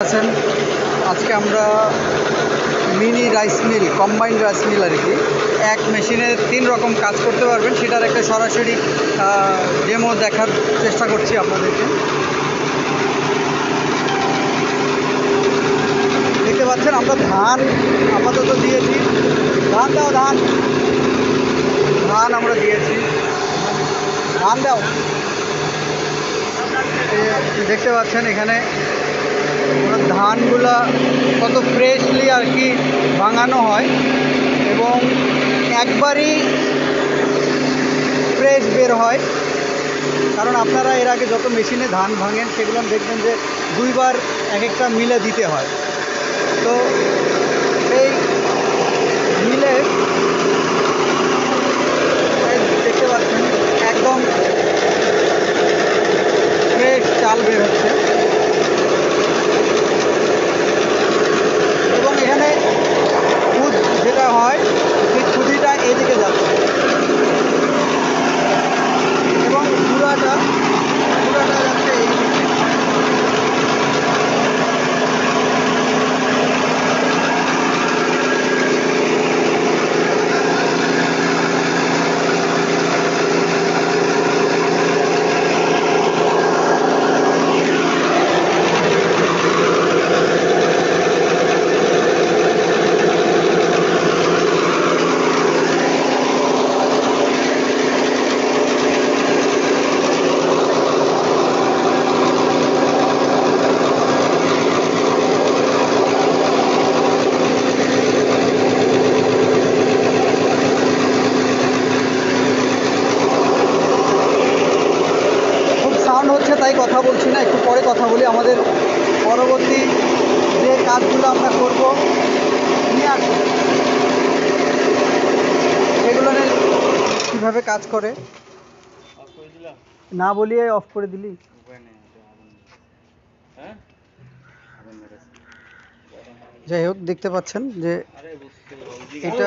আছেন। আজকে আমরা mini rice mill, combined rice mill আর কি। এক মেশিনে তিন রকম কাজ করতে পারবেন, সেটার একটা সরাসরি ডেমো দেখার চেষ্টা করছি আপনাদেরকে। দেখতে পাচ্ছেন, আমরা ধান আপাতত দিয়েছি। ধান দাও, ধান। ধান আমরা দিয়েছি। ধান দাও। দেখতে পাচ্ছেন, এখানে ধানগুলা কত ফ্রেশলি আর কি ভাঙানো হয় এবং একবারই ফ্রেশ বের হয়। কারণ আপনারা এর আগে যত মেশিনে ধান ভাঙেন সেগুলো দেখবেন যে দুইবার এক একটা মিলে দিতে হয়। তো এই মিলে এই দেখতে পাচ্ছেন একদম ফ্রেশ চাল বের হচ্ছে এবং এখানে খুদ যেটা হয় সেই খুদিটা এদিকে যাচ্ছে এবং গুঁড়াটা গুঁড়াটা যাচ্ছে এই দিকে। খুব সাউন্ড হচ্ছে তাই কথা বলছি না, একটু পরে কথা বলি। আমাদের পরবর্তী যে কাজগুলো আমরা করব, নিয়ে আসব। সেগুলো কীভাবে কাজ করে? না বলিয়ে অফ করে দিলি? যাই হোক, দেখতে পাচ্ছেন যে এটা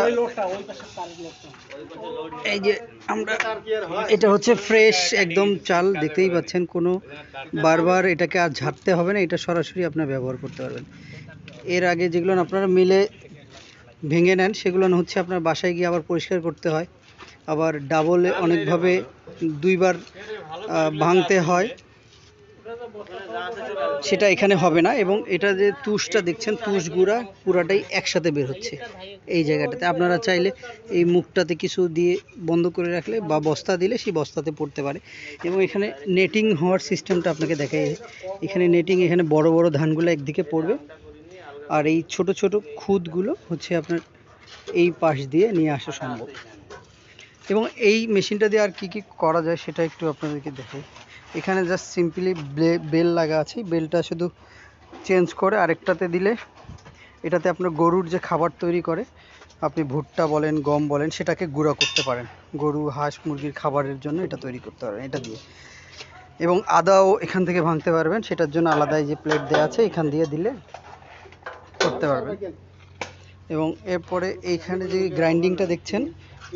এই যে আমরা এটা হচ্ছে ফ্রেশ একদম চাল, দেখতেই পাচ্ছেন কোনো বারবার এটাকে আর ঝাড়তে হবে না, এটা সরাসরি আপনার ব্যবহার করতে পারবেন। এর আগে যেগুলো আপনারা মিলে ভেঙে নেন, সেগুলো হচ্ছে আপনার বাসায় গিয়ে আবার পরিষ্কার করতে হয়। আবার ডাবলে অনেকভাবে দুইবার ভাঙতে হয়। সেটা এখানে হবে না এবং এটা যে তুষটা দেখছেন, তুষ গুঁড়া পুরাটাই একসাথে বের হচ্ছে এই জায়গাটাতে। আপনারা চাইলে এই মুখটাতে কিছু দিয়ে বন্ধ করে রাখলে বা বস্তা দিলে সেই বস্তাতে পড়তে পারে। এবং এখানে নেটিং হওয়ার সিস্টেমটা আপনাকে দেখাই। এখানে নেটিং এখানে বড় বড় ধানগুলো একদিকে পড়বে। আর এই ছোট ছোট খুদগুলো হচ্ছে আপনার এই পাশ দিয়ে নিয়ে আসা সম্ভব। এবং এই মেশিনটা দিয়ে আর কি কি করা যায় সেটা একটু আপনাদেরকে দেখাই। এখানে জাস্ট সিম্পলি বেল লাগা আছে। বেলটা শুধু চেঞ্জ করে আরেকটাতে দিলে এটাতে আপনার গরুর যে খাবার তৈরি করে, আপনি ভুট্টা বলেন, গম বলেন, সেটাকে গুঁড়া করতে পারেন। গরু, হাঁস, মুরগির খাবারের জন্য এটা তৈরি করতে পারেন, এটা দিয়ে। এবং আদাও এখান থেকে ভাঙতে পারবেন, সেটার জন্য আলাদাই যে প্লেট দেওয়া আছে, এখান দিয়ে দিলে করতে পারবেন। এবং এরপরে এইখানে যে গ্রাইন্ডিংটা দেখছেন,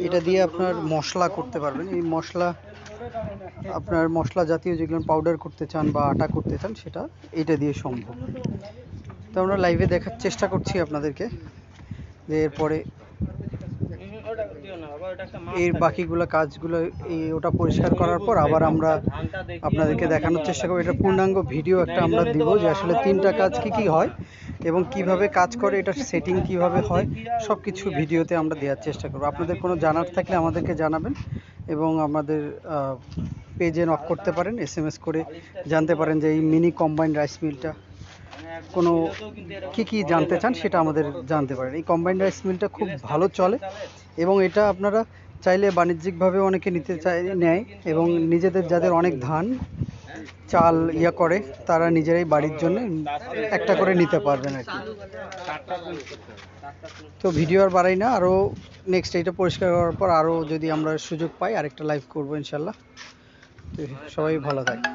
এটা দিয়ে আপনার মশলা করতে পারবেন। এই মশলা আপনার মশলা জাতীয় যেগুলো পাউডার করতে চান বা আটা করতে চান, সেটা এটা দিয়ে সম্ভব। তো আমরা লাইভে দেখার চেষ্টা করছি আপনাদেরকে। যে এরপরে এর বাকিগুলো কাজগুলো, এই ওটা পরিষ্কার করার পর আবার আমরা আপনাদেরকে দেখানোর চেষ্টা করব। এটা পূর্ণাঙ্গ ভিডিও একটা আমরা দিব যে আসলে তিনটা কাজ কি কি হয় এবং কীভাবে কাজ করে এটা সেটিং কীভাবে হয় সব কিছু ভিডিওতে আমরা দেওয়ার চেষ্টা করব। আপনাদের কোনো জানার থাকলে আমাদেরকে জানাবেন। এবং আমাদের পেজে নক করতে পারেন এস এম এস করে জানতে পারেন যে এই মিনি কম্বাইন্ড রাইস মিলটা কোনো কি কি জানতে চান সেটা আমাদের জানতে পারেন। এই কম্বাইন্ড রাইস মিলটা খুব ভালো চলে এবং এটা আপনারা চাইলে বাণিজ্যিকভাবে অনেকে নিতে চাই নেয় এবং নিজেদের যাদের অনেক ধান চাল ইয়ে করে, তারা নিজেরাই বাড়ির জন্য একটা করে নিতে পারবেন আর কি। তো ভিডিও আর বাড়াই না আরও নেক্সট এটা পরিষ্কার করার পর আরও যদি আমরা সুযোগ পাই, আরেকটা লাইভ করব ইনশাল্লাহ। তো সবাই ভালো থাকে